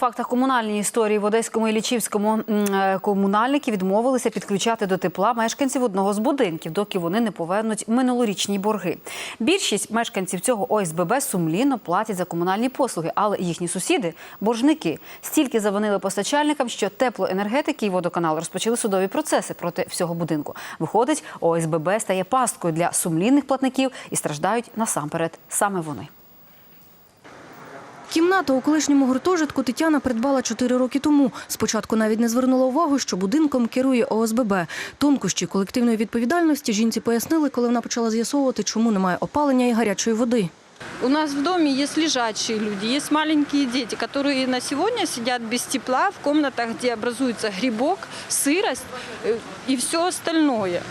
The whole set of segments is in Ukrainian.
фактах комунальної історії в Одеському і Лічівському е, комунальники відмовилися підключати до тепла мешканців одного з будинків, доки вони не повернуть минулорічні борги. Більшість мешканців цього ОСББ сумлінно платять за комунальні послуги, але їхні сусіди боржники. Стільки завинили постачальникам, що теплоенергетики і водоканал розпочали судові процеси проти всього будинку. Виходить, ОСББ стає пасткою для сумлінних платників і страждають насамперед саме вони. Кімнату у колишньому гуртожитку Тетяна придбала чотири роки тому. Спочатку навіть не звернула увагу, що будинком керує ОСББ. Тонкощі колективної відповідальності жінці пояснили, коли вона почала з'ясовувати, чому немає опалення і гарячої води. У нас в доме есть лежачие люди, есть маленькие дети, которые на сегодня сидят без тепла в комнатах, где образуется грибок, сырость э, и все остальное.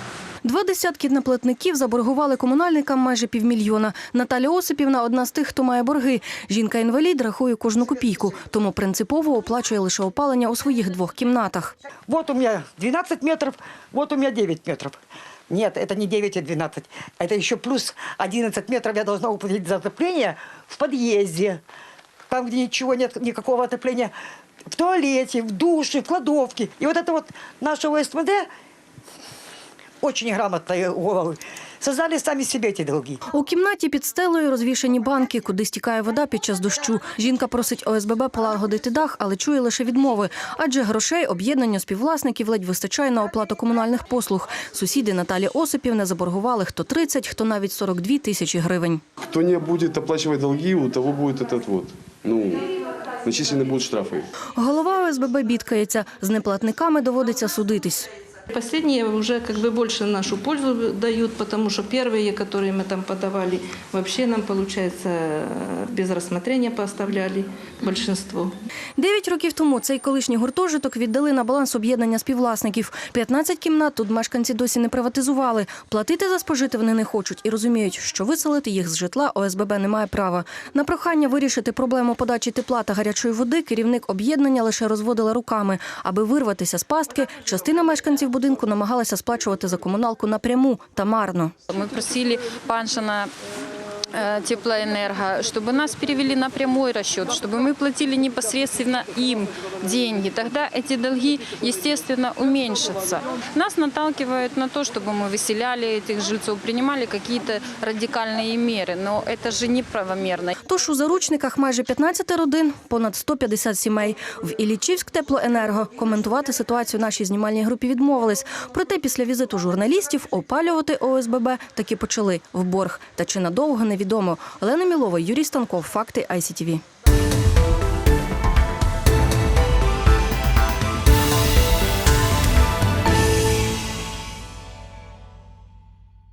Два десятки неплатників заборгували комунальникам майже півмільйона. Наталя Осипівна – одна з тих, хто має борги. Жінка-інвалід рахує кожну копійку, тому принципово оплачує лише опалення у своїх двох кімнатах. Вот у меня 12 метров, вот у меня 9 метров. Нет, это не 9 и 12. Это еще плюс 11 метров я должна уплатить за отопление в подъезде. Там, где ничего нет, никакого отопления. В туалете, в душе, в кладовке. И вот это вот наше ОСМД, очень грамотные головы, создали сами себе эти долги. У кімнаті під стелею розвішані банки, куди стікає вода під час дощу. Жінка просить ОСББ полагодити дах, але чує лише відмови. Адже грошей об'єднання співвласників ледь вистачає на оплату комунальних послуг. Сусіди Наталі Осипівни заборгували хто 30, хто навіть 42 тисячі гривень. Кто не будет оплачивать долги, у того будет этот вот, ну, начислены будут штрафы. Голова ОСББ бідкається. З неплатниками доводиться судитись. Последние уже как бы больше нашу пользу дают, потому что первые, которые мы там подавали, вообще нам, получается, без рассмотрения поставляли большинство. Дев'ять років тому цей колишній гуртожиток віддали на баланс об'єднання співвласників. 15 кімнат тут мешканці досі не приватизували. Платити за спожити вони не хочуть і розуміють, що виселити їх з житла ОСББ не має права. На прохання вирішити проблему подачі тепла та гарячої води керівник об'єднання лише розводила руками. Аби вирватися з пастки, частина мешканців будинку намагалася сплачувати за комуналку напряму та марно. Ми просили Паншина э, теплоэнерго, чтобы нас перевели на прямой расчет, чтобы мы платили непосредственно им деньги. Тогда эти долги, естественно, уменьшатся. Нас наталкивают на то, чтобы мы выселяли этих жильцов, принимали какие-то радикальные меры. Но это же неправомерно. Тож у заручниках майже 15 родин, понад 150 сімей. В Іллічівськ теплоенерго коментувати ситуацію нашій знімальній групі відмовились. Проте після візиту журналістів опалювати ОСББ таки почали в борг. Та чи надовго невідомо. Олена Мілова, Юрій Станков. Факти ICTV.